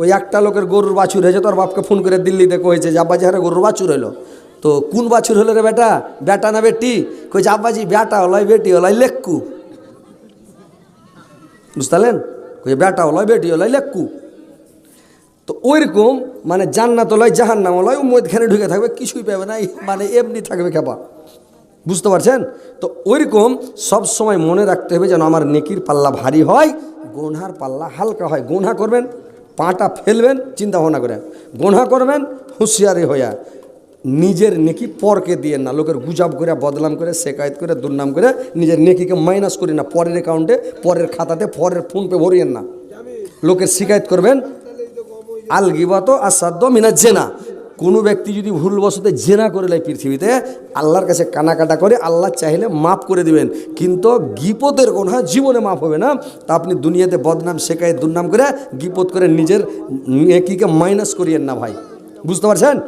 ওই একটা লোকের গরুর বাছুর হয়েছে, তোর বাপকে ফোন করে দিল্লিতে কয়েছে যে আব্বাজি হারে গরুর বাছুর হলো তো কোন বাছুর হলো রে বেটা? বেটা না বেটি? কইছে, আব্বাজি, বেটা হলাই, বেটি হলাই, লেক্কু। বুঝতে পারলেন কইছে, বেটা হলাই, বেটি হলাই, লেক্কু। তো ওইরকম মানে জান্নাত লয় জাহান্নাম লয় মধ্যখানে ঢুকে থাকবে, কিছুই পাবে না মানে এমনি থাকবে খেপা। বুঝতে পারছেন? তো ওইরকম সব সময় মনে রাখতে হবে যেন আমার নেকির পাল্লা ভারী হয়, গোনহার পাল্লা হালকা হয়। গোনহা করবেন পাটা ফেলবেন, চিন্তা ভাবনা করে গোনা করবেন, হুঁশিয়ারি হইয়া। নিজের নেকি পরকে দিয়ে না, লোকের গুজাব করে বদলাম করে, শেকায়ত করে, দুর্নাম করে, নিজের নেকিকে মাইনাস করি না। পরের অ্যাকাউন্টে পরের খাতাতে, পরের ফোনপে ভরিয়েন না। লোকের শিকায়ত করবেন আলগিবাত আসাদ্য মিনা জেনা। কোনো ব্যক্তি যদি ভুলবশত জেনা করে নেয় পৃথিবীতে, আল্লাহর কাছে কানাকাটা করে, আল্লাহ চাইলে মাফ করে দিবেন। কিন্তু গিপতের হয়, জীবনে মাফ হবে না। তা আপনি দুনিয়াতে বদনাম, শেখায়, দুর্নাম করে, গিপত করে নিজের নেকিকে মাইনাস করিয়েন না ভাই। বুঝতে পারছেন?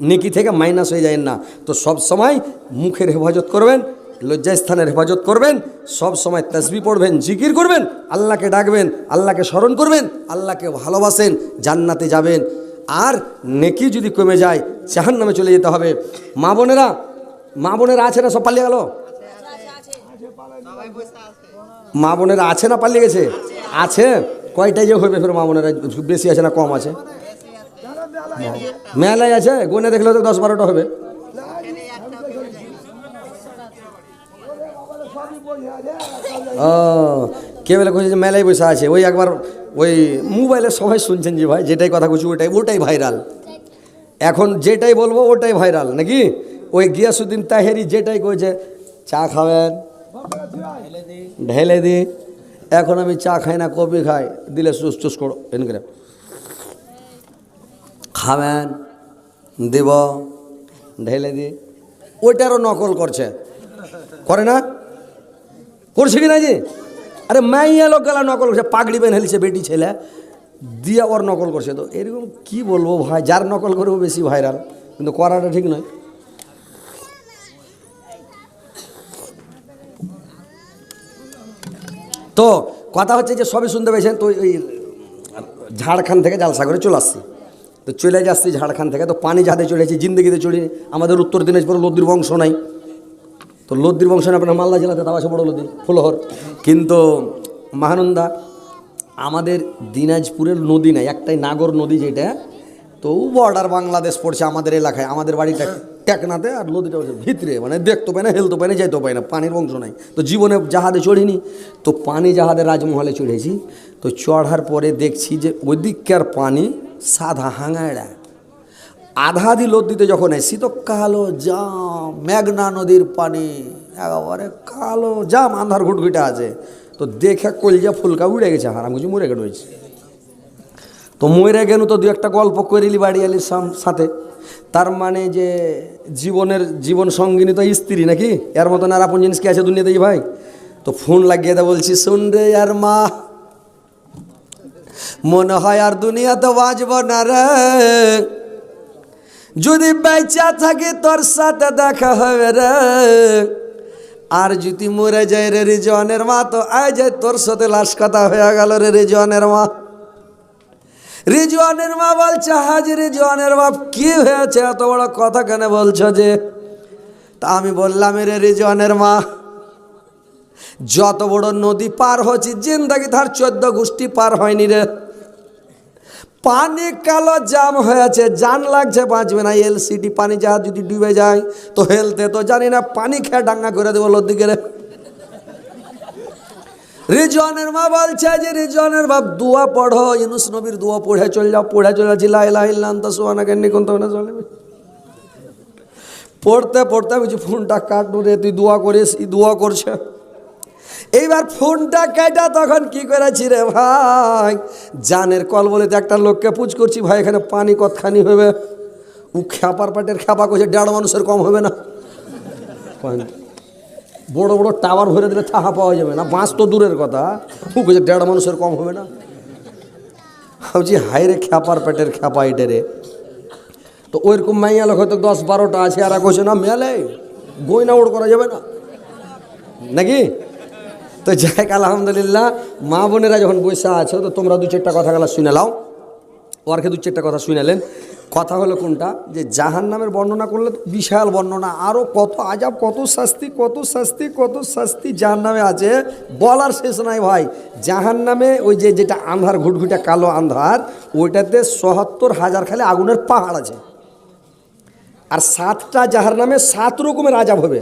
নেকি থেকে মাইনাস হয়ে যায় না। তো সব সময় মুখের হেফাজত করবেন, লজ্জাস্থানের হেফাজত করবেন, সব সময় তসবি পড়বেন, জিকির করবেন, আল্লাহকে ডাকবেন, আল্লাহকে স্মরণ করবেন, আল্লাহকে ভালোবাসেন, জান্নাতে যাবেন। আর নেকি যদি কমে যায় জাহান নামে চলে যেতে হবে। মা বোনেরা মা বোনেরা আছে না, সব পালিয়ে গেল? মা বোনেরা আছে না, পালিয়ে গেছে? আছে। কয়টাই যে হবে ফের মা বোনেরা? বেশি আছে না, কম আছে? মেলায় আছে? গুনে দেখলে তো দশ বারোটা হবে। ও কে বলে কইছে যে মেলায় বসে আছে। ওই একবার ওই মোবাইলে সবাই শুনছেন যে ভাই, যেটাই কথা বলছি ওটাই ওটাই ভাইরাল। এখন যেটাই বলব ওটাই ভাইরাল, নাকি? ওই গিয়াসুদ্দিন তাহেরি যেটাই কইছে, চা খাবেন, ঢেলে দি এখন আমি চা খাই না, কফি খাই, দিলে চুস চুস করো, এন করে। খাবেন, দেব, ঢেলে দি ওইটারও নকল করছে। করে না? করছে কি না যে আরে মাইয়া লোক গেলা নকল করছে, পাগড়ি বেন হেলছে বেটি ছেলে। দিয়ে ওর নকল করছে তো। এরকম কি বলব ভাই, যার নকল করব বেশি ভাইরাল কিন্তু করাটা ঠিক নয়। তো কথা হচ্ছে যে সবই শুনতে পেয়েছেন, তো ওই ঝাড়খণ্ড থেকে জালসাগরে চলে আসছি। তো চলে যাচ্ছি ঝাড়খণ্ড থেকে, তো পানি যাতে চলেছি জিন্দগিতে চলে আমাদের উত্তর দিনাজপুর লদ্দির বংশ নাই। তো লদ্দির বংশ আপনার মালদা জেলাতে তাও আছে বড় লদ্দি ফুলহর। কিন্তু মহানন্দা, আমাদের দিনাজপুরের নদী নাই, একটাই নাগর নদী যেটা, তো বর্ডার বাংলাদেশ পড়ছে আমাদের এলাকায়, আমাদের বাড়িটা টেকনাতে আর নদীটা হচ্ছে ভিতরে মানে দেখতে পাই না, হেলতে পাই না যাইতে পাই না, পানির বংশ নাই। তো জীবনে জাহাজে চড়িনি, তো পানি জাহাজে রাজমহলে চড়েছি, তো চড়ার পরে দেখছি যে ওইদিককার পানি সাদা হাঙাড়া আধা দি লদ্দিতে যখন এসছি, তো কালো জাম, মেঘনা নদীর পানি, একেবারে কালো জাম, আন্ধার ঘুটঘুটে আছে। তো দেখে কলজা ফুলকা উড়ে গেছে, হারাম কিছু মরে গেল হয়েছে। তো মরে গেল তো দু একটা গল্প করিলি বাড়ি আলির সাথে। তার মানে যে জীবনের জীবন সঙ্গিনী তো স্ত্রী নাকি? এর মতন আর আপন জিনিস কি আছে দুনিয়াতে ভাই? তো ফোন লাগিয়ে দে বলছি, শুন রে আর মা, মনে হয় আর দুনিয়াতে বাঁচব না রে। যদি বেচা থাকি, তোর সাথে দেখা হবে রে। আর যদি মরে যায় রে রিজনের মা, তো আয় যায় তোর সাথে লাশ কথা হয়ে গেল রে রিজনের মা। রিজওয়ানের মা বলছে হাজি রিজওয়ানের বাপ, কি হয়েছে? এত বড় কথা কেন বলছো যে? তা আমি বললাম রে রিজওয়ানের মা, যত বড় নদী পার হচ্ছে জিন্দাগি তার চোদ্দ গোষ্ঠী পার হয়নি রে। পানি কালো জাম হয়েছে জান লাগছে, বাঁচবে না। এলসিডি পানি জাহাজ যদি ডুবে যায়, তো হেলতে তো জানি না, পানি খেয়ে ডাঙ্গা করে দেবো লদিকে রে। রিজওয়ানের মা বলছে যে, রিজওয়ানের বাপ, দুয়া পড়ো ইনুস নবীর দুয়া পড়ে চলে যাও, পড়ে চলে যাচ্ছি লাই লাই লান্ত সোয়ানা কেন কোন তো না চলে পড়তে পড়তে আমি ফোনটা কাটবো রে, তুই দোয়া করিস দোয়া করছে। এইবার ফোনটা কেটা তখন কি করেছি রে ভাই? জানের কল বলে তো একটা লোককে পুজ করছি, ভাই, এখানে পানি কতখানি হবে? ও খ্যাপার পাটের খ্যাপা করছে, দেড় মানুষের কম হবে না। বড় বড় টাওয়ার ভরে দিলে থাহা পাওয়া যাবে না, বাঁশ তো দূরের কথা। ও কইছে দেড় মানুষের কম হবে না। ভাবছি হাই রে খ্যাপার পেটের খ্যাপা এটা রে। তো ওইরকম মাইয়া লোক হয়তো দশ বারোটা আছে আর কইছে না, মেলে। গয়না ওড় করা যাবে না। নাকি? তো যাই আলহামদুলিল্লাহ, মা বোনেরা যখন বসে আছো, তো তোমরা দু চারটা কথা গেলা শুনে লাও ওরকে দু চারটা কথা শুনালেন কথা হলো কোনটা? যে জাহান নামের বর্ণনা করলে তো বিশাল বর্ণনা আরও কত আজাব, কত শাস্তি কত শাস্তি কত শাস্তি জাহান নামে আছে। বলার শেষ নাই ভাই। জাহান নামে ওই যে, যেটা আন্ধার, ঘুটঘুটা কালো আন্ধার, ওইটাতে সহাত্তর হাজার খালি আগুনের পাহাড় আছে। আর সাতটা জাহার নামে সাত রকমের আজাব হবে।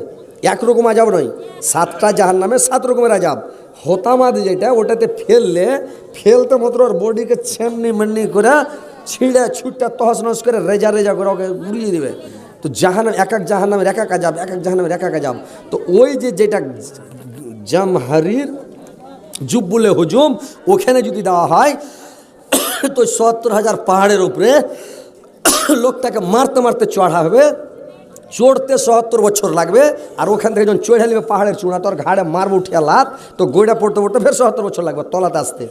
একরকম আজাব নয়। সাতটা জাহার নামে সাত রকমের আজাব। হতামাদ যেটা, ওটাতে ফেললে, ফেলতে মাত্র ওর বডিকে ছেমনি মেমনি করে ছিঁড়ে ছুটটা তহস নস করে রেজা রেজা করে ওকে উড়িয়ে দেবে। তো জাহান এক এক জাহার নামের এক এক আজাব, এক এক জাহার নামের এক এক আজাব। তো ওই যে যেটা জামহারির জুব্বুলে হুজুম, ওখানে যদি দেওয়া হয়, তো সত্তর হাজার পাহাড়ের উপরে লোকটাকে মারতে মারতে চড়া হবে। চড়তে সত্তর বছর লাগবে, আর ওখান থেকে যখন চড়ে নেবে পাহাড়ের চূড়া, তোর ঘাড়ে মারবো উঠিয়া লাত, তো গোড়া পড়তে পড়তে ফের সত্তর বছর লাগবে তলাতে আসতে।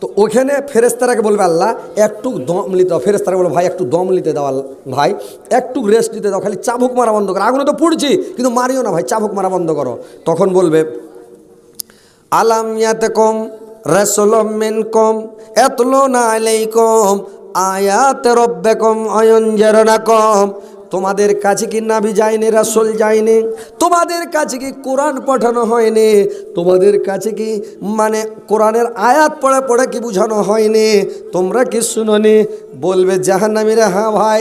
তো ওখানে ফেরেস্তারাকে বলবে, আল্লাহ একটু দম নিতে দাও। ফেরেস্তারা বলবে, ভাই একটু দম নিতে দাও ভাই একটু রেস্ট নিতে দাও, খালি চাবুক মারা বন্ধ করো। আগুনে তো পড়ছি, কিন্তু মারিও না, ভাই, চাবুক মারা বন্ধ করো। তখন বলবে, আলাম ইয়াতে কম রসলম মিন কম এতলো না আলাইকম আয়াত রব্বে কম অয়ঞ্জরনা কম তোমাদের কাছে কি নাবি যায়নি, রাসল যায়নি? তোমাদের কাছে কি কোরআন পাঠানো হয়নি? তোমাদের কাছে কি মানে কোরআনের আয়াত পড়ে পড়ে কি বুঝানো হয়নি? তোমরা কি শুনোনি? বলবে জাহান্নামীরা হ্যাঁ ভাই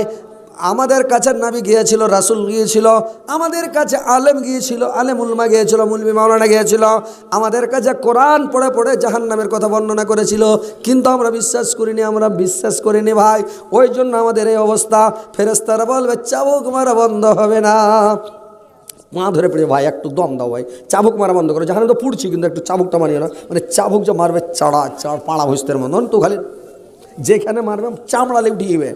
আমাদের কাছে নাবি গিয়েছিল, রাসুল গিয়েছিল, আমাদের কাছে আলেম গিয়েছিল আলেম উলমা গিয়েছিল মুলমি মাওলানা গিয়েছিল, আমাদের কাছে কোরআন পড়ে পড়ে জাহান নামের কথা বর্ণনা করেছিল, কিন্তু আমরা বিশ্বাস করিনি, আমরা বিশ্বাস করিনি ভাই, ওই জন্য আমাদের এই অবস্থা ফেরেস্তারা বলবে, চাবুক মারা বন্ধ হবে না। মা ধরে পড়ে, ভাই, একটু দম দাও ভাই, চাবুক মারা বন্ধ করো জাহানে তো পুড়ছি, কিন্তু একটু চাবুকটা মারিও না। মানে চাবুক যে মারবে, চাড়া, চাড়, পাড়া ভুস্তের মতন, তো খালি যেখানে মারবে চামড়ালে উঠিয়ে দিবে।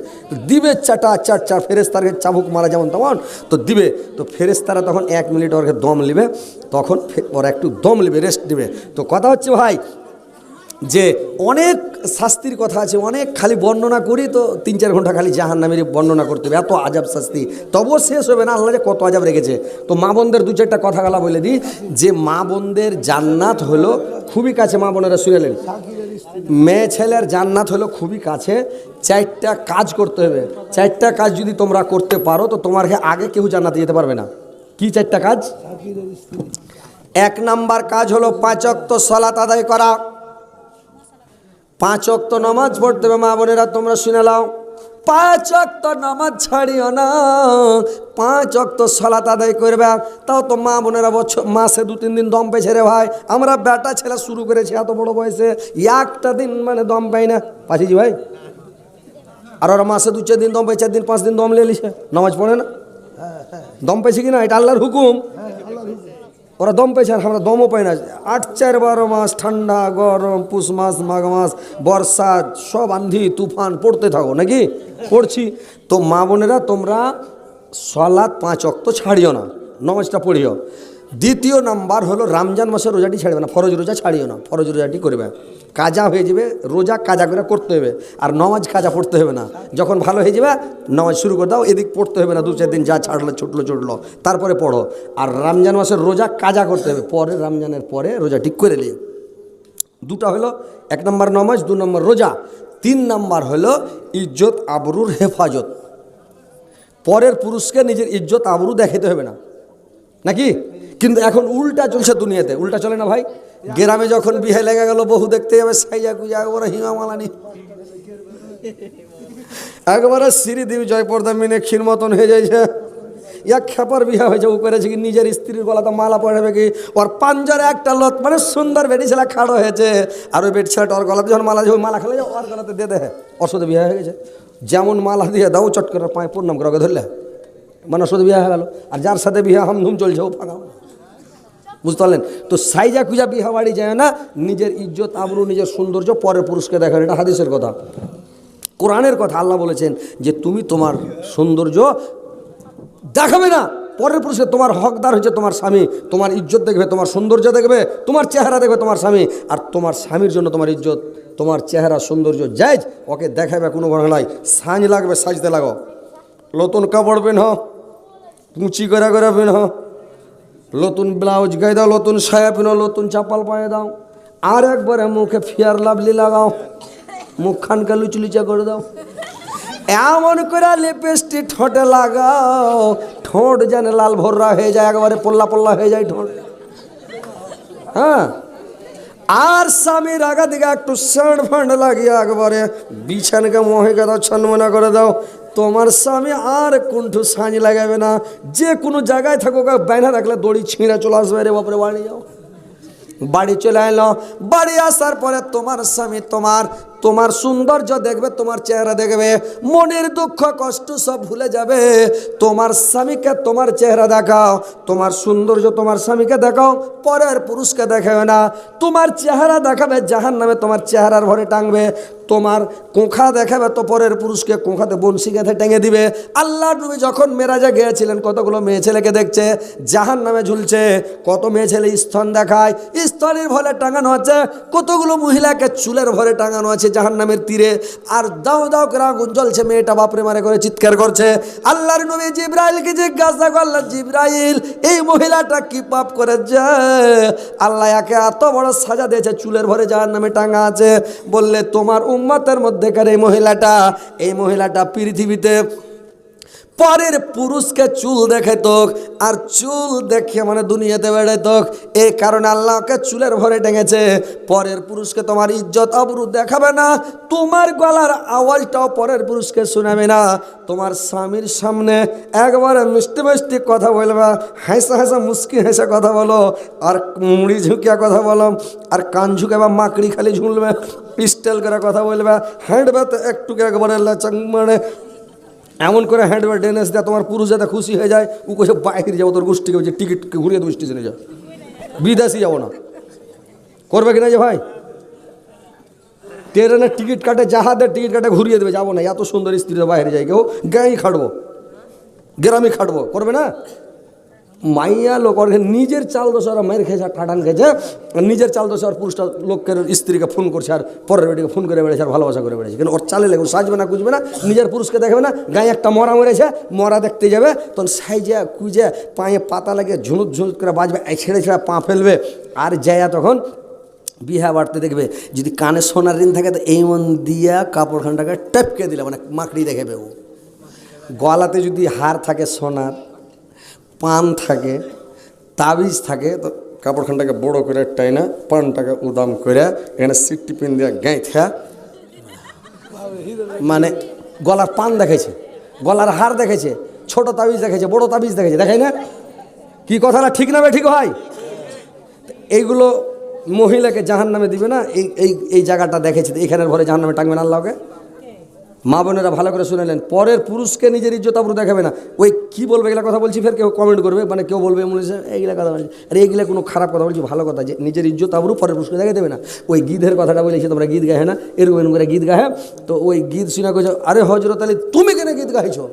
দিবে চাটা, চার চার ফেরেস্তারকে চাবুক মারা যেমন তখন তো দিবে। তো ফেরেস্তারা তখন এক মিনিট ওরকে দম নেবে, তখন ওরা একটু দম নেবে রেস্ট দিবে তো কথা হচ্ছে ভাই, যে অনেক শাস্তির কথা আছে, অনেক খালি বর্ণনা করি তো তিন চার ঘণ্টা খালি জাহান নামের বর্ণনা করতে হবে। এত আজাব শাস্তি, তবুও শেষ হবে না, আল্লাহ যে কত আজাব রেখেছে। তো মা বোনদের দু চারটা কথা গালা বলে দিই, যে মা বোনদের জান্নাত হলো, খুবই কাছে মা বোনেরা শুনেলেন মেয়ে ছেলের জান্নাত হলো খুবই কাছে। চারটা কাজ করতে হবে। চারটা কাজ যদি তোমরা করতে পারো, তো তোমার আগে কেউ জান্নাতে যেতে পারবে না। কি চারটা কাজ? এক নাম্বার কাজ হলো পাঁচ অক্ত সলাত আদায় করা। পাঁচ অক্ত নামাজ পড়তে হবে, মা বোনেরা, তোমরা শুনে নাও। পাঁচ অক্ত নামাজ ছাড়িও না। পাঁচ অক্ত সলাত আদায় করবে। তাও তো মা বোনেরা বছর, মাসে দু, তিন দিন দম পেয়েছে রে ভাই। আমরা বেটা ছেলে শুরু করেছি এত বড় বয়সে। একটা দিন মানে দম পাই না। পাঠিয়েছি ভাই। আর ওরা মাসে দু, চার দিন দম পাই চার দিন, পাঁচ দিন দম লে লিছে নামাজ পড়ে না? দম পেয়েছে কি না? এটা আল্লাহর হুকুম। ওরা দম পেয়েছে আর আমরা দমও পাই না। আট, চার, বারো মাস ঠান্ডা, গরম, পুষ মাস, মাঘ মাস, বর্ষা, সব আন্ধি, তুফান, পড়তে থাকো নাকি? পড়ছি। তো মা বোনেরা তোমরা সলাদ পাঁচ অক্ত ছাড়িও না, নমাজটা পড়িও। দ্বিতীয় নাম্বার হলো রমজান মাসের রোজাটি ছাড়বে না, ফরজ রোজা ছাড়িও না, ফরজ রোজাটি করবে। কাজা হয়ে যাবে, রোজা কাজা করে করতে হবে, আর নমাজ কাজা পড়তে হবে না। যখন ভালো হয়ে যাবে, নমাজ শুরু করে দাও, এদিক পড়তে হবে না, দু চার দিন যা ছাড়লো, ছুটলো ছুটলো, তারপরে পড়ো। আর রমজান মাসের রোজা কাজা করতে হবে, পরে রমজানের পরে রোজা ঠিক করে নিও। দুটা হলো, এক নম্বর নমাজ, দু নম্বর রোজা, তিন নম্বর হলো, ইজ্জত আবরুর হেফাজত। পরের পুরুষকে নিজের ইজ্জত আবরু দেখাতে হবে না। নাকি? কিন্তু এখন উল্টা চলছে দুনিয়াতে, উল্টা চলে না ভাই? গ্রামে যখন বিয়ে লেগে গেল, বহু দেখতে যাবে সাইজা কুজা একবারে হিমা মালানি। একবারে শ্রীদেব জয়পর্দা মিনে ক্ষীর মতন হয়ে যাইছে। এক খেপার বিয়ে হয়েছে, ও করেছে কি, নিজের স্ত্রীর গলাতে মালা পড়াবে কি? ওর পাঞ্জারে একটা লত মানে সুন্দর বেটি ছেলে খাড়ো হয়েছে। আর ওই বেটি ছেলেটা ওর গলাতে যখন মালা যখন মালা খেলে ওর গলাতে দিয়ে দেয়। ওর সাথে বিয়ে হয়ে গেছে। যেমন মালা দিয়ে দাও, চট করে পায়ে পূর্ণাম করে ধরলে। মানে ওর সাথে বিয়ে হয়ে গেল। আর যার সাথে বিয়ে হামধুম চলছে, ও ফাঁকা বুঝতে পারলেন? তো সাইজা কুজা বিহা বাড়ি যায় না, নিজের ইজ্জত, আবরু, নিজের সৌন্দর্য পরের পুরুষকে দেখান, এটা হাদিসের কথা। কোরআনের কথা আল্লাহ বলেছেন যে তুমি তোমার সৌন্দর্য দেখাবে না, পরের পুরুষে তোমার হকদার হচ্ছে তোমার স্বামী, তোমার ইজ্জত দেখবে, তোমার সৌন্দর্য দেখবে, তোমার চেহারা দেখবে তোমার স্বামী, আর তোমার স্বামীর জন্য তোমার ইজ্জত, তোমার চেহারা, সৌন্দর্য যাইজ ওকে দেখাবে কোনো বড় নাই। সাঁজ লাগবে, সাজতে লাগো। নতুন কাপড় পেন কুচি করে করে পেন নতুন ব্লাউজ গায়ে দাও নতুন সায়া পিনো নতুন চাপাল পায়ে দাও। আর একবারে মুখে ফিয়ার লাভলি লাগাও। মুখখানকে লুচলুচা করে দাও। এমন করে লিপস্টিক ঠোঁটে লাগাও। ঠোঁট যেন লাল ভর্রা হয়ে যায়, একবারে পল্লা পল্লা হয়ে যায় ঠোঁট। হ্যাঁ? আর স্বামীর আগা দিকে একটু সাঁড় ফাঁড় লাগিয়ে একবারে বিছানকে মহে দাও ছন্মনা করে দাও। তোমার স্বামী আর কুণ্ঠু সাঁজ লাগাবে না। যে কোনো জায়গায় থাকো বাইনা রাখলে দড়ি ছিঁড়ে চলে আসবে রে বাপরে, বাড়ি যাও। বাড়ি চলে এলো। বাড়ি আসার পরে তোমার স্বামী তোমার তোমার সৌন্দর্য দেখবে, তোমার চেহারা দেখবে, মনের দুঃখ, কষ্ট সব ভুলে যাবে। তোমার স্বামীকে তোমার চেহারা দেখাও, তোমার সৌন্দর্য তোমার স্বামীকে দেখাও, পরের পুরুষকে দেখাবে না। তোমার চেহারা দেখাবে জাহান নামে তোমার চেহারার ভরে টাঙবে। তোমার কোঁখা দেখাবে তো পরের পুরুষকে, কোঁখাতে বনশি গেঁথে টেঙে দিবে। আল্লাহ নবী যখন মেরাজে গিয়েছিলেন, কতগুলো মেয়ে ছেলেকে দেখছে জাহান নামে ঝুলছে, কত মেয়ে ছেলে স্তন দেখায়, স্তনের ভরে টাঙানো আছে, কতগুলো মহিলাকে চুলের ভরে টাঙানো আছে জাহান নামের তীরে। আর দাও দাও করে আগুন জ্বলছে, মেয়েটা বাপরে মারে করে চিৎকার করছে। আল্লাহর নবী জিব্রাইলকে জিজ্ঞাসা আল্লাহ জিব্রাইল, এই মহিলাটা কি পাপ করেছে? আল্লাহ একে এত বড় সাজা দিয়েছে, চুলের ভরে জাহান নামে টাঙা আছে। বললে, তোমার উম্মতের মধ্যেকার এই মহিলাটা এই মহিলাটা পৃথিবীতে পরের পুরুষকে চুল দেখে তোক আর চুল দেখে মানে দুনিয়াতে বেড়ে তোক এই কারণে আল্লাহকে চুলের ভরে টেঙেছে। পরের পুরুষকে তোমার ইজ্জত অবরু দেখাবে না। তোমার গলার আওয়াজটাও পরের পুরুষকে শোনাবে না। তোমার স্বামীর সামনে একবারে মিষ্টি মিষ্টি কথা বলবা। হাসা হাসা মুস্কি হেসে কথা বলো। আর মুড়ি ঝুঁকিয়া কথা বলো। আর কান ঝুঁকে বা মাকড়ি খালি ঝুলবে। পিস্টেল করে কথা বলবে। হ্যান্ডবে তো একটু একবারে মানে এমন করে হ্যান্ডওয়ার ডেনেস দেয়, তোমার পুরুষ যাতে খুশি হয়ে যায়, ও কোসে বাইরে যাব তোর গোষ্ঠীকে যে টিকিট ঘুরিয়ে দেবো স্টেশনে যা বিদেশি যাব না। করবে কিনা যে ভাই? ট্রেনের টিকিট কাটে, জাহাজের টিকিট কাটে, ঘুরিয়ে দেবে, যাব না। এত সুন্দর স্ত্রী বাইরে যায়, কেউ গাঁই খাটবো, গ্রামে খাটবো, করবে না? মাইয়া লোক ওর নিজের চাল দোষ আর মায়ের খেয়েছে আর ঠাটান খেয়েছে। নিজের চাল দোষ আর পুরুষটা লোকের স্ত্রীকে ফোন করছে আর পরের বেটিকে ফোন করে বেড়েছে আর ভালোবাসা করে বেড়েছে কিন্তু ওর চালে লেগে সাজবে না, কুজবে না, নিজের পুরুষকে দেখবে না, গায়ে একটা মরা মরেছে, মরা দেখতে যাবে, তখন সাইজে, কুজে, পায়ে পাতা লাগে ঝুনুক ঝুনুক করে বাজবে ছেড়ে ছেড়ে পা ফেলবে। আর যায়া তখন বিহা বাড়তে দেখবে, যদি কানে সোনার ঋণ থাকে, তো এই মন দিয়া কাপড়খানটাকে টপকে দিলে মানে মাকড়ি দেখাবে ও গলাতে যদি হার থাকে সোনার পান থাকে, তাবিজ থাকে, তো কাপড়খানটাকে বড় করে টাইনা, পানটাকে উদাম করে, এখানে সিটটি পিন দিয়ে গাঁথা মানে গলার পান দেখেছে গলার হার দেখেছে ছোট তাবিজ দেখেছে বড় তাবিজ দেখেছে দেখাই না? কি কথাটা ঠিক না বে ঠিক হয় এইগুলো মহিলাকে জাহান নামে দিবে না, এই এই এই জায়গাটা দেখেছে, এখানের ঘরে জাহান নামে টাঙবে না আল্লাহকে? মা বোনেরা ভালো করে শুনেলেন পরের পুরুষকে নিজের ইজ্জত আবরু দেখাবে না। ওই কি বলবে এগুলো কথা বলছি ফের কেউ কমেন্ট করবে মানে কেউ বলবে মনে হচ্ছে এইগুলা কথা বলছি। আরে এইগুলা কোনো খারাপ কথা বলছি ভালো কথা যে নিজের ইজ্জত আবরু পরের পুরুষকে দেখে দেবে না। ওই গীতের কথাটা বলেছি তোমরা গীত গাহে না? এরকম এরকম করে গীত গাহে তো ওই গীত শুনে কইছো আরে হজরত আলী তুমি কেন গীত গাইছো?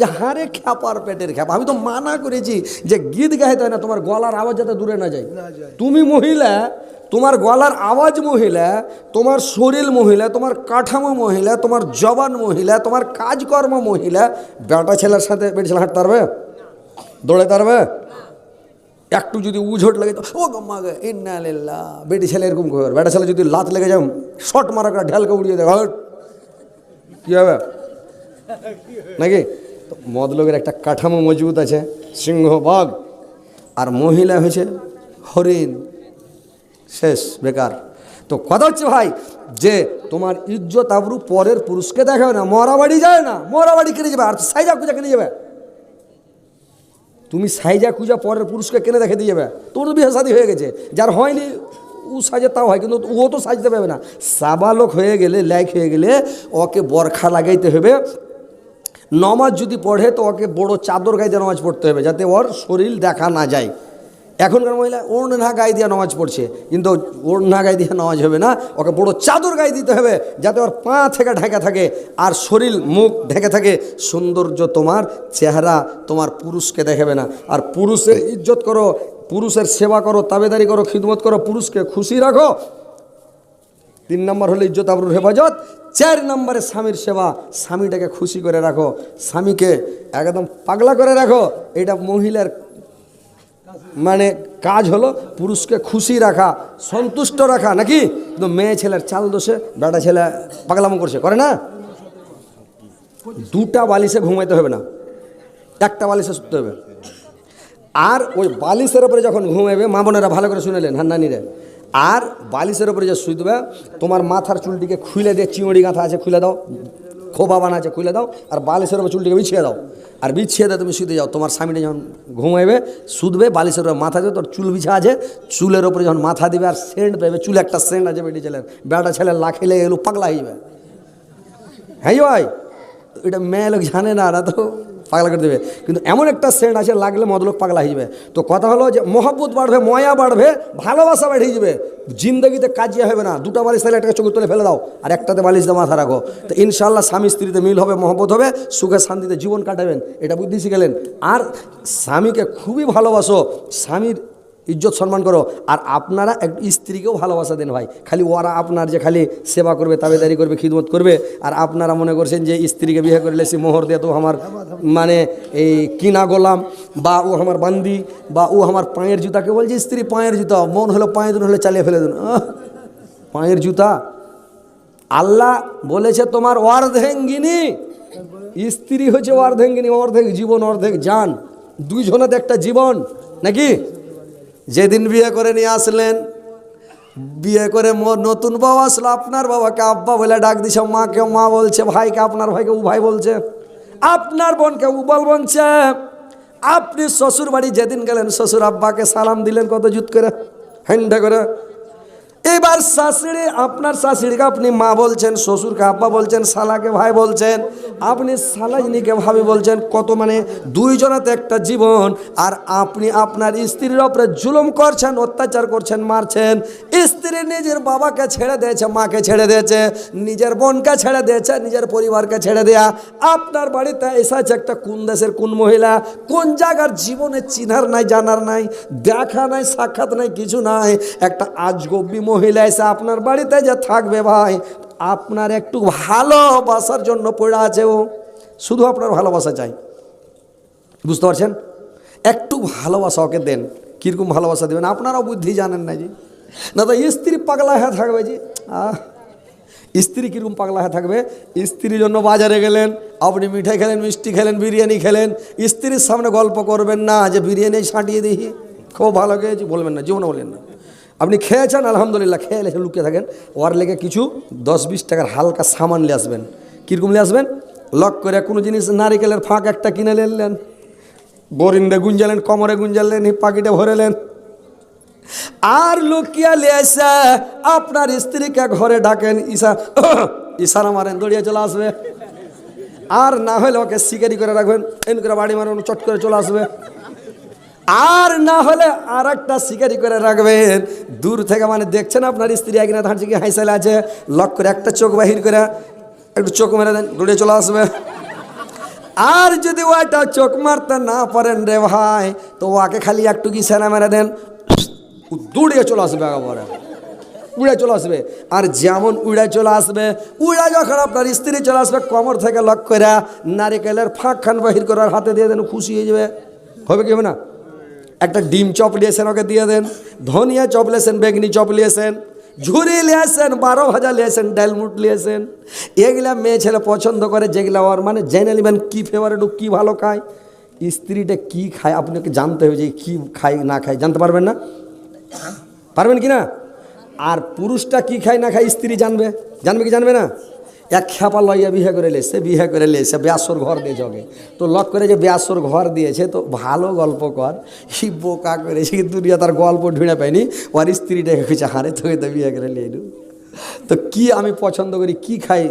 যে হারে খ্যাপার পেটের খ্যাপা। আমি তো মানা করেছি যে গীত গাইতে হয় না তোমার গলার আওয়াজ যাতে দূরে না যায়। তুমি মহিলা তোমার গলার আওয়াজ মহিলা, তোমার শরীর মহিলা, তোমার কাঠামো মহিলা, তোমার জবান মহিলা, তোমার কাজকর্ম মহিলা, বেটা ছেলের সাথে বেটি ছেলে হাঁটতে পারবে? দৌড়াতে পারবে? একটু যদি উঝোট লাগে তো, ও গম্মা গে, ইন্না লিল্লাহ। বেটি ছেলে এরকম করে বেটা ছেলে যদি লাত লেগে যায়, শট মারা করে ঢেলকে উড়িয়ে দেয়। হট। কি হবে? নাকি? তো মদলোকের একটা কাঠামো মজবুত আছে সিংহ বাঘ আর মহিলা হয়েছে হরিণ। শেষ, বেকার। তো কথা হচ্ছে ভাই, যে তোমার ইজ্জত আবরু পরের পুরুষকে দেখাবে না, মরাবাড়ি যায় না, মরাবাড়ি কিনে যাবে, আর সাইজা কুজা কিনে যাবে। তুমি সাইজা কুজা পরের পুরুষকে কেনে দেখে দিয়ে যাবে। তোর বিয়ে শাদী হয়ে গেছে, যার হয়নি ও সাজে তাও হয়, কিন্তু ও তো সাজতে পারবে না। সাবালক হয়ে গেলে, লাইক হয়ে গেলে ওকে বরখা লাগাইতে হবে। নমাজ যদি পড়ে, তো ওকে বড় চাদর দিয়ে নমাজ পড়তে হবে, যাতে ওর শরীর দেখা না যায়। এখনকার মহিলা ওড়না গায়ে দিয়ে নামাজ পড়ছে। কিন্তু ওড়না গায়ে দিয়ে নামাজ হবে না, ওকে বড় চাদর গায়ে দিতে হবে, যাতে ওর পা থেকে ঢেকে থাকে আর শরীর, মুখ ঢেকে থাকে। সৌন্দর্য তোমার, চেহারা তোমার পুরুষকে দেখাবে না। আর পুরুষের ইজ্জত করো, পুরুষের সেবা করো, তাবেদারি করো, খিদমত করো, পুরুষকে খুশি রাখো। তিন নম্বর হলো ইজ্জত, আবরুর হেফাজত। চার নম্বরে স্বামীর সেবা, স্বামীটাকে খুশি করে রাখো। স্বামীকে একদম পাগলা করে রাখো। এটা মহিলার মানে কাজ হলো পুরুষকে খুশি রাখা, সন্তুষ্ট রাখা, নাকি? কিন্তু মেয়ে ছেলের চাল দোষে বেটা ছেলে পাগলামো করছে, করে না? দুটা বালিশে ঘুমাইতে হবে না, একটা বালিশে শুতে হবে। আর ওই বালিশের ওপরে যখন ঘুমাইবে, মা বোনেরা ভালো করে শুনেলেন হান্নানিরে আর বালিশের ওপরে যে শুই দেবে তোমার মাথার চুলটিকে খুলে দিয়ে চিঙড়ি গাঁথা আছে খুলে দাও। খোপা বানাচ্ছে খুলে দাও, আর বালিশের ওপর চুলটিকে বিছিয়ে দাও। আর বিছিয়ে দাও তুমি শুতে যাও, তোমার স্বামীটা যখন ঘুমাইবে শুধবে বালিশের উপরে মাথা দেবে তোর চুল বিছা আছে, চুলের ওপরে যখন মাথা দিবে আর সেন্ট পাবে চুল একটা সেন্ট আছে বেটি ছেলের, বেটা লাখে লেগে এলো পাগলা যাবে। হ্যাঁ ভাই? এটা মেয়ে লোক জানে না এরা তো পাগলা করে দেবে। কিন্তু এমন একটা সেন্ট আছে, লাগলে মদলোক পাগলা হয়ে যাবে। তো কথা হলো যে, মহব্বত বাড়বে, ময়া বাড়বে, ভালোবাসা বেড়ে যাবে জিন্দগিতে কাজিয়া হবে না। দুটো বালিশ তাহলে একটা চোখের তুলে ফেলে দাও, আর একটাতে বালিশ দিয়ে মাথা রাখো তো ইনশাল্লাহ স্বামী স্ত্রীতে মিল হবে, মহব্বত হবে, সুখে শান্তিতে জীবন কাটাবেন। এটা বুদ্ধি শিখেলেন। আর স্বামীকে খুবই ভালোবাসো। স্বামীর ইজ্জত সম্মান করো। আর আপনারা এক স্ত্রীকেও ভালোবাসা দেন ভাই। খালি ওরা আপনার যে খালি সেবা করবে, তাবেদারি করবে, খিদমত করবে, আর আপনারা মনে করছেন যে স্ত্রীকে বিয়ে করলে সে মোহর দিয়ে তো আমার মানে এই কিনা গোলাম, বা ও আমার বান্দি, বা ও আমার পায়ের জুতাকে বলছে, স্ত্রী, পায়ের জুতা, মন হলো পায়ের, দিন হলে চালিয়ে ফেলে দিন। পায়ের জুতা। আল্লাহ বলেছে তোমার অর্ধেঙ্গিনী। স্ত্রী হচ্ছে অর্ধেঙ্গিনী, অর্ধেক জীবন, অর্ধেক জান দুইজনের একটা জীবন, নাকি? যেদিন বিয়ে করে নিয়ে আসলেন, বিয়ে করে নতুন বাবা আসলো, আপনার বাবাকে আব্বা বলে ডাক দিছে, মাকে মা বলছে, ভাইকে আপনার ভাইকে উ ভাই বলছে, আপনার বোনকে উবল বলছে, আপনি শ্বশুর বাড়ি যেদিন গেলেন, শ্বশুর আব্বাকে সালাম দিলেন কত জুত করে হ্যান্ডা করে এবার শাশুড়ি, আপনার শাশুড়িকে আপনি মা বলছেন, শ্বশুরকে আব্বা বলছেন, শালাকে ভাই বলছেন, আপনি শালাজনিকে ভাবি বলছেন, কত মানে দুইজনাতে একটা জীবন, আর আপনি আপনার স্ত্রীর ওপরে জুলুম করছেন, অত্যাচার করছেন, মারছেন। স্ত্রী নিজের বাবাকে ছেড়ে দিয়েছে, মাকে ছেড়ে দিয়েছে, নিজের বোনকে ছেড়ে দিয়েছে, নিজের পরিবারকে ছেড়ে দেয়া। আপনার বাড়িতে এসেছে একটা কোন দেশের কোন মহিলা, কোন জায়গার জীবনে চিনার নাই, জানার নাই, দেখা নাই, সাক্ষাৎ নাই, কিছু নাই, একটা আজগব্বি মহিলা এসে আপনার বাড়িতে যে থাকবে ভাই, আপনার একটু ভালোবাসার জন্য পড়ে আছে ও। শুধু আপনার ভালোবাসা চাই। বুঝতে পারছেন? একটু ভালোবাসা ওকে দেন। কীরকম ভালোবাসা দেবেন? আপনারাও বুদ্ধি জানেন না জি। না তো স্ত্রী পাগলা হয়ে থাকবে জি। আহ, স্ত্রী কীরকম পাগলা হয়ে থাকবে? স্ত্রীর জন্য বাজারে গেলেন, আপনি মিঠাই খেলেন, মিষ্টি খেলেন, বিরিয়ানি খেলেন। স্ত্রীর সামনে গল্প করবেন না যে বিরিয়ানি ছাঁটিয়ে দিই। খুব ভালো খেয়েছি, বলবেন না, জীবনে বলেন না। আপনি খেয়েছেন, আলহামদুলিল্লাহ, খেয়ে লেখে লুকিয়ে থাকেন। ওয়ার লেগে কিছু দশ বিশ টাকার হালকা সামান নিয়ে আসবেন। কীরকম নিয়ে আসবেন? লক করে কোনো জিনিস নারিকেলের ফাঁক একটা কিনে নিলেন বরিন্দে গুঞ্জালেন, কমরে গুঞ্জালেন পাকিটে ভরেলেন আর লুকিয়া লিয়েছে আপনার স্ত্রীকে ঘরে ডাকেন, ঈশা ইশারা মারেন দড়িয়ে চলে আসবে। আর না হলে ওকে শিকারি করে রাখবেন। এন করে বাড়ি মারানো চট করে চলে আসবে। আর না হলে আর একটা শিকারি করে রাখবেন। দূর থেকে মানে দেখছেন আপনার স্ত্রী একদিন ধান কি হাইসালে আছে, লক করে একটা চোখ বাহির করে একটু চোখ মেরে দেন দৌড়ে চলে আসবে। আর যদি ওইটা চোখ মারতে না পারেন রে ভাই, তো ওকে খালি একটু কি সেনা মেরে দেন দৌড়িয়ে চলে আসবে একেবারে। উড়ে চলে আসবে। আর যেমন উড়ে চলে আসবে, উড়ে যখন আপনার স্ত্রী চলে আসবে, কমর থেকে লক করে নারিকেলের ফাঁক খান বাহির করার হাতে দিয়ে দেন, খুশি হয়ে যাবে। হবে কি হবে না? একটা ডিম চপ লিয়েছেন ওকে দিয়ে দেন, ধনিয়া চপ লিয়েছেন, বেগনি চপ লিয়েছেন, ঝুরি লিয়েছেন, বারো ভাজা লিয়েছেন ডালমুট লিয়েছেন। এগুলা মেয়ে ছেলে পছন্দ করে, যেগুলা ওর মানে জেনে নেবেন কী ফেভারিট ও কী ভালো খায়। স্ত্রীটা কী খায় আপনাকে জানতে হবে যে কী খায়, না খায়, জানতে পারবেন না? পারবেন কি না? আর পুরুষটা কি খায়, না খায়, স্ত্রী জানবে। জানবে কি জানবে না? এক খেপা লইয়া বিয়ে করে লে সে বিয়ে করে লে সে ব্যাসর ঘর দিয়ে ওকে তো লক করে যে ব্যাসর ঘর দিয়েছে, তো ভালো গল্প কর। হি বোকা করে, সে দুনিয়া তার গল্প ঢুঁড়ে পায়নি। ওর স্ত্রীটা খুঁজে হারে তোকে তো বিয়ে করে লিয়ে তো কি আমি পছন্দ করি, কি খাই?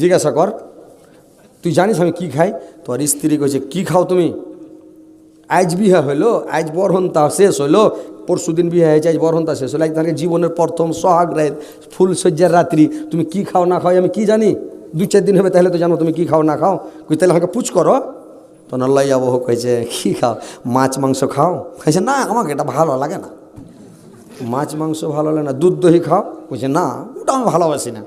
জিজ্ঞাসা কর। তুই জানিস আমি কি খাই? তোর স্ত্রী কইছে, কি খাও তুমি? আজ বিয়ে হইল, আজ বরহন্তা শেষ হইল পরশু দিন বিয়ে হয়েছে আজ বরহন্তা শেষ হলো। তাকে জীবনের প্রথম সোহাগ রাত ফুল সজ্জার রাত্রি, তুমি কি খাও না খাও, আমি কি জানি? দু চার দিন হবে, তাহলে তো জানো তুমি কি খাও না খাও। কই তাহলে আমাকে পুচ করো। তো নল্লাই আবহ কয়েছে কী খাও? মাছ, মাংস খাও? কইছে, না, আমাকে এটা ভালো লাগে না। মাছ, মাংস ভালো লাগে না, দুধ দহি খাও? কইছে, না, ওটা আমি ভালোবাসি না।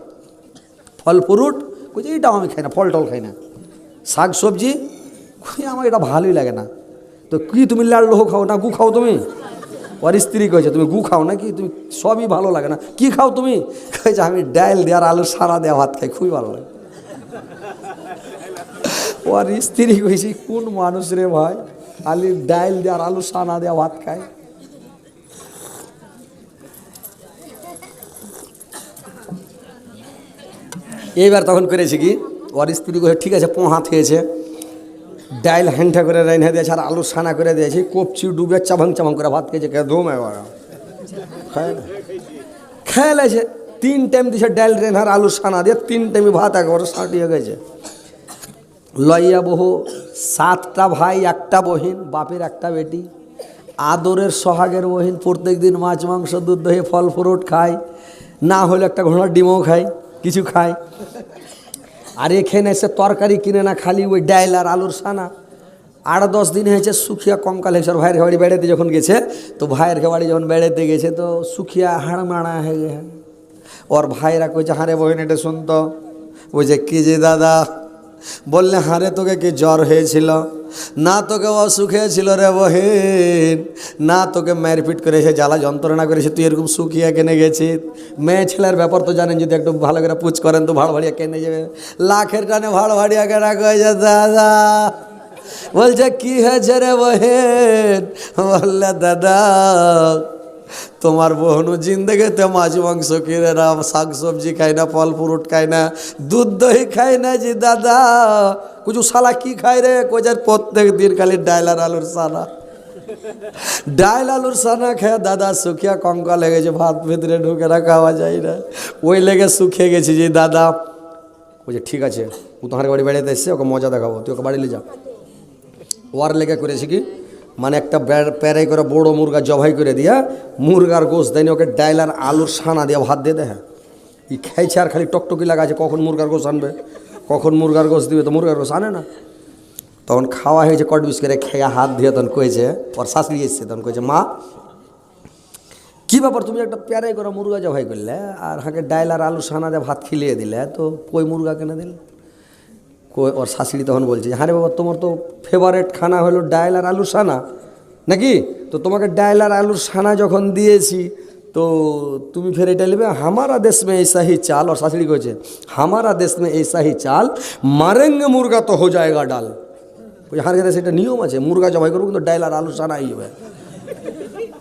ফল, ফ্রুট? কইছে এটাও আমি খাই না ফল টল খাই না। শাক, সবজি? কই আমার এটা ভালোই লাগে না। তো কি তুমি লাল লোহ খাও না গু খাও তুমি? ওর স্ত্রী কয়েছে তুমি গু খাও নাকি তুমি সবই ভালো লাগে না কি খাও তুমি কয়েছে আমি ডাইল দেওয়ার আলু সারা দেওয়া ভাত খাই খুবই ভালো লাগে ওর স্ত্রী কইছি কোন মানুষ রে ভাই আলি ডাইল দেওয়ার আলু সানা দেওয়া ভাত খায় এইবার তখন করেছে কি ওর স্ত্রী কয়ে ঠিক আছে পোহাত হয়েছে ডাইল হ্যান্ডা করে রাইনা দিয়েছে আর আলু সানা করে দিয়েছে, কপচি, ডুবে চাভাং চাভাং করে ভাত খেয়েছে কে ধুম এবার। খায় লেছে, তিন টাইম দিছে ডাইল, রেনহার আলু সানা দিয়ে তিন টাইমে ভাত একবার সাটিয়ে গেছে। লইয়া বহু, সাতটা ভাই, একটা বহিন, বাপের একটা বেটি, আদরের সোহাগের বহিন প্রত্যেক দিন মাছ, মাংস, দুধ দহি ফল, ফ্রুট খায়, না হলে একটা ঘোড়ার ডিমও খায়, কিছু খায়। আর এখানে এসে তরকারি কিনে না, খালি ওই ডাইল আর আলুর সানা আট দশ দিন হয়েছে সুখিয়া কঙ্কাল হয়েছে ভাইয়ের বাড়ি বেড়াতে যখন গেছে, তো ভাইয়ের বাড়ি যখন বেড়াতে গেছে, তো সুখিয়া হাড় মাড়া হয়ে ওর ভাইরা কইছে, হারে বহিন, এটা শুনতো। যে কি যে দাদা বললে, হারে তোকে কি জ্বর হয়েছিল? না তোকে অসুখ হয়েছিল রে বহিন। না তোকে মারপিট করেছে জ্বালা যন্ত্রণা করেছে, তুই এরকম সুখিয়া কেনে গেছিস? মেয়ে ছেলের ব্যাপার তো জানেন, যদি একটু ভালো করে পুচ করেন তো ভাড় ভাড়িয়া কেনে যাবে। লাখের টানে ভাড় ভাড়িয়া কেনা কয়েছে দাদা। বলছে, কি হয়েছে রে বহেন? বললে, দাদা তোমার বহনু জিন্দগিতে মাছ, মাংস কিনে না শাক সবজি খায় না, ফল, ফ্রুট খায় না, দুধ দহি খায় না জি দাদা। কুচু সালা কি খায় রে? কোজার প্রত্যেক দিন খালি ডাইলার আলুর সানা ডাইল আলুর সানা খেয়ে দাদা শুকিয়া কঙ্কা লেগেছে ভাত ভিতরে ঢুকে না, খাওয়া যায় না। ওই লেগে শুকিয়ে গেছি যে দাদা। বলছে ঠিক আছে, ও তোমার বাড়ি, বেড়াতে এসছে, ওকে মজা দেখাবো। তুই ওকে বাড়ি নিয়ে যা। ওয়ার লেগে করেছি কি? মানে একটা প্যারাই করে বড় মুরগা জবাই করে দিয়া মুরগার গোস দেয়নি ওকে ডাইলার আলুর সানা দিয়ে ভাত দিয়ে দেয়। ই খাইছে আর খালি টকটকি লাগাছে কখন মুরগার গোস আনবে? কখন মুরগার গোস দিবে তো মুরগার গোস আনে না। তখন খাওয়া হয়েছে কট বিস করে, খেয়া হাত দিয়ে তখন কয়েছে ওর শাশুড়ি এসছে, তখন কয়েছে মা, কি ব্যাপার তুমি একটা প্যারাই করে মুরগা জবাই করলে? আর হাঁকে ডাইল আর আলু সানা দিয়ে ভাত খিলিয়ে দিলে, তো কই মুরগা কেনে দিলে? ও ওর শাশুড়ি তখন বলছে হ্যাঁ রে বাবা, তোমার তো ফেভারেট খানা হলো ডায়ল আর আলুর সানা। নাকি? তো তোমাকে ডাল আর আলুর সানা যখন দিয়েছি, তো তুমি ফের এটা নেবে, হামারা দেশ মে এইসা হি চাল। ওর শাশুড়ি কয়েছে হামারা দেশ মে এইসা হি চাল, মারেঙ্গে মুরগা তো হো যায়গা ডাল। হার সেটা নিয়ম আছে, মুরগা জবাই করব, কিন্তু ডাল আর আলুর সানা হয়ে যাবে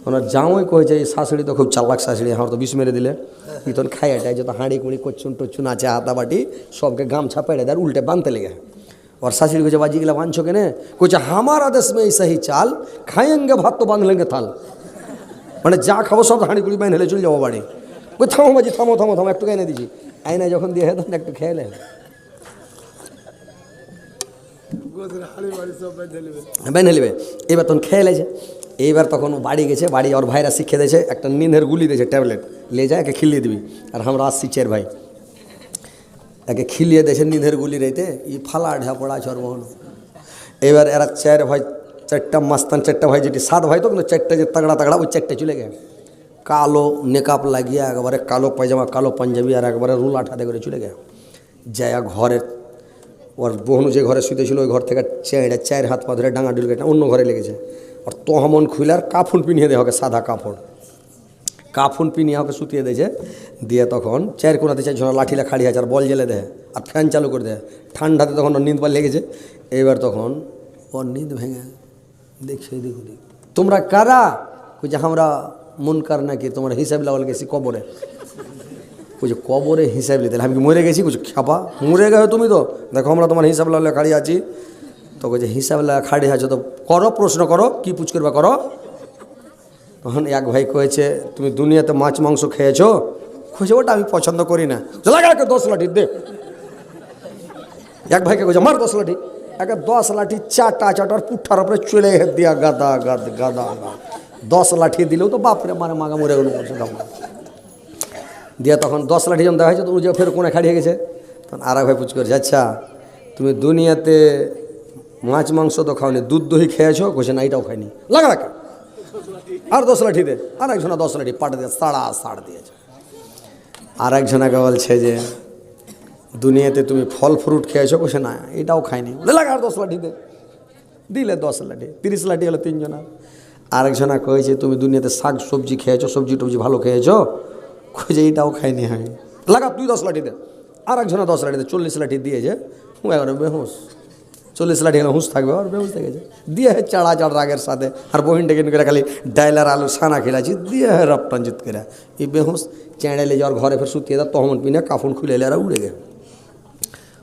ওনার জামাই কয়েছে এই শাশুড়ি তো খুব চালাক শাশুড়ি আমার তো বিষ মেরে দিলে। তুই তখন খাই এটাই যত হাঁড়ি কুড়ি কচ্ছুন টচ্ছুন আছে হাতাবাটি সবকে গামছা পেড়ে দেয় আর উল্টে বাঁধতে লেগে ওর শাশুড়ি কইছে বাজি গেলা বাঁধছো কেনে? কইছে হামার আদেশ মে এই সহি চাল খাইয়েঙ্গে ভাত তো বাঁধ লেঙ্গে থাল। মানে যা খাব সব হাঁড়ি কুড়ি বাইন হেলে চলে যাব বাড়ি। থামো বাজি থামো থামো থামো একটু এনে দিছি। আইনা যখন দিয়ে তখন একটু খেয়ে নেয় বেঁধে নেবে। এবার তখন খেয়ে লেছে। এইবার তখন বাড়ি গেছে, বাড়ি ওর ভাইরা শিখে দিয়েছে, একটা নিন্ধের গুলি দিয়েছে, ট্যাবলেট। লে যায় একে খিলিয়ে দিবি। আর আমরা আসছি চের ভাই। একে খিলিয়ে দিয়েছে নিধের গুলি রেতে ই ফালা ঢা পড়া চরবহন এবার এরা চার ভাই, চারটা মাস্তান, চারটা ভাই যেটি সাত ভাই তো, কিন্তু চারটা যে তাগড়া তাগড়া, ওই চারটে চলে গেছে। কালো নেকাপ লাগিয়ে একবারে কালো পায়জামা, কালো পাঞ্জাবি আর একবারে রুল আঠাতে করে চলে গেছে। যায় ঘরের ওর বহনু যে ঘরে শুতেছিল ওই ঘর থেকে চেঁড়ে চায়ের হাত পা ধরে ডাঙা ডুলকে অন্য ঘরে লেগেছে। আর তহমন খুইলার কাফুন পিনিয়ে দেয় ওকে সাদা কাপড় কাফুন পিনিয়ে ওকে শুতিয়ে দিয়েছে দিয়ে তখন চার কোনাতে চার ঝোনা লাঠিলা খাড়ি আছে আর বল জেলে দেয়, আর ফ্যান চালু করে দেয়। ঠান্ডাতে তখন ওর নিন্দ পার লেগেছে। এবার তখন ওর নিন্দ ভেঙে দেখছে ওদিক। তোমরা কারা? কইছে, আমরা মন কার নাকি, তোমার হিসাব লাগাল গেছি কবরে। কইছে, কবরে হিসাব নিতে আমি কি মরে গেছি? কইছে খাপা মরে গেছো তুমি তো। দেখো আমরা তোমার হিসাব লাগলে খাড়ি আছি। তো কইছে, হিসাব লাগা খাড়ি আছো তো, করো, প্রশ্ন করো, কি পুছ করবা করো? তখন এক ভাই কয়েছে তুমি দুনিয়াতে মাছ, মাংস খেয়েছো? খুঁজে ওটা আমি পছন্দ করি না। লাগা একে দশ লাঠি দে। এক ভাইকে কইছে, মার দশ লাঠি। একে দশ লাঠি চাটা, চাটার পুঠার উপরে চলে দিয়া গাদা, গাদ, গাদা দশ লাঠি দিলেও তো বাপরে মানে মাগা মরে গেল দিয়ে তখন দশ লাঠি যখন দেওয়া হয়েছে তো ও ফের কোনে খাড়িয়ে গেছে। তখন আর এক ভাই পুচ করেছে আচ্ছা তুমি দুনিয়াতে মাছ, মাংস তো খাওনি, দুধ দহি খেয়েছো? কইছে, না, এটাও খাইনি। লাগা রাখে। আর দশ লাঠি দে। আর একজনা দশ লাঠি পাট দিয়ে সাড়া সাড় দিয়েছে। আর একজনাকে বলছে যে, দুনিয়াতে তুমি ফল, ফ্রুট খেয়েছো? কইছে, না, এটাও খাইনি। লাগা, আর দশ লাঠি দে। দিলে দশ লাঠি, তিরিশ লাঠি হলো তিনজনা। আরেকজনা কয়েছে তুমি দুনিয়াতে শাক, সবজি খেয়েছো, সবজি, টবজি ভালো খেয়েছো? খুঁজে এইটাও খাইনি আমি লাগা তুই দশ লাঠি দে আর একজনা দশ লাঠি দে চল্লিশ লাঠি দিয়েছে ও এবার বেহুস চল্লিশ লাঠি হলে হুঁশ থাকবে আর বেহুশ থেকেছে দিয়ে হে চাড়া চাড় রাগের সাথে আর বহিনটাকে করে খালি ডাইলার আলু সানা খেলাছি দিয়ে হে রপ্তান জিত করে এই বেহুশ চেঁড়াইলে যাওয়ার ঘরে ফের শুতিয়ে দেয় তখন পিনে কাফন খুলে এলে আর উড়ে গে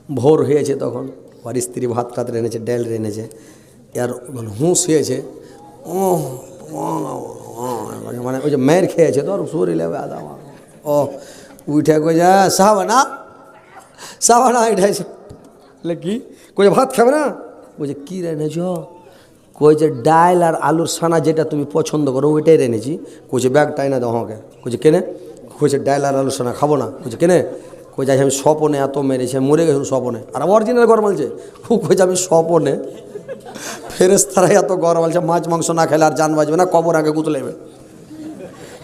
ভোর হয়েছে তখন ওর স্ত্রী ভাত টাত রেনেছে ডাল রেনেছে এর মানে হুঁশ হয়েছে ও ও, ও, মানে ওই যে মেয়ের খেয়েছে তো আর শরীরে আদা ও, উঠে কই যা সাহাবানা সাহাবানা উঠেছে বলে কি? কই ভাত খাবে না? বলছে, কী রেনেছ কই ডাল আর আলুর সানা যেটা তুমি পছন্দ করো, ওইটাই রেনেছি কইছে ব্যাগটাই না দাও আমাকে। কইছে, কেনে? কইছে, ডাল আর আলুর সানা খাব না। কইছে, কেনে? কই যাই আমি স্বপনে এত মেরেছি মরে গেছি স্বপনে। আর অরিজিনাল গরম বলছে ও কইছে, আমি স্বপনে। ফেরেস্তারা এত গরম বলছে মাছ মাংস না খেলে আর জান বাজবে না, কবর আগে গুতলেবে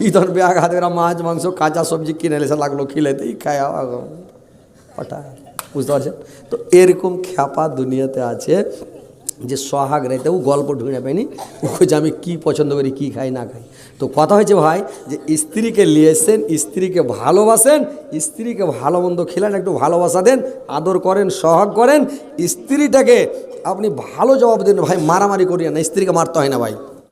ইতন ব্যাগ হাতে করে মাছ, মাংস, কাঁচা সবজি কিনে এসে লাগল খিলেতে এই খায় ওটা বুঝতে পারছেন? তো এরকম খ্যাপা দুনিয়াতে আছে যে সোহাগ রেতেও গল্প ঢুকে পাইনি ও যে আমি কী পছন্দ করি, কী খাই, না খাই? তো কথা হয়েছে ভাই যে স্ত্রীকে নিয়েছেন স্ত্রীকে ভালোবাসেন, স্ত্রীকে ভালো মন্দ খেলেন, একটু ভালোবাসা দেন, আদর করেন, সহাগ করেন, স্ত্রীটাকে আপনি ভালো জবাব দিন, ভাই, মারামারি করিয়েন না, স্ত্রীকে মারতে হয় না, ভাই।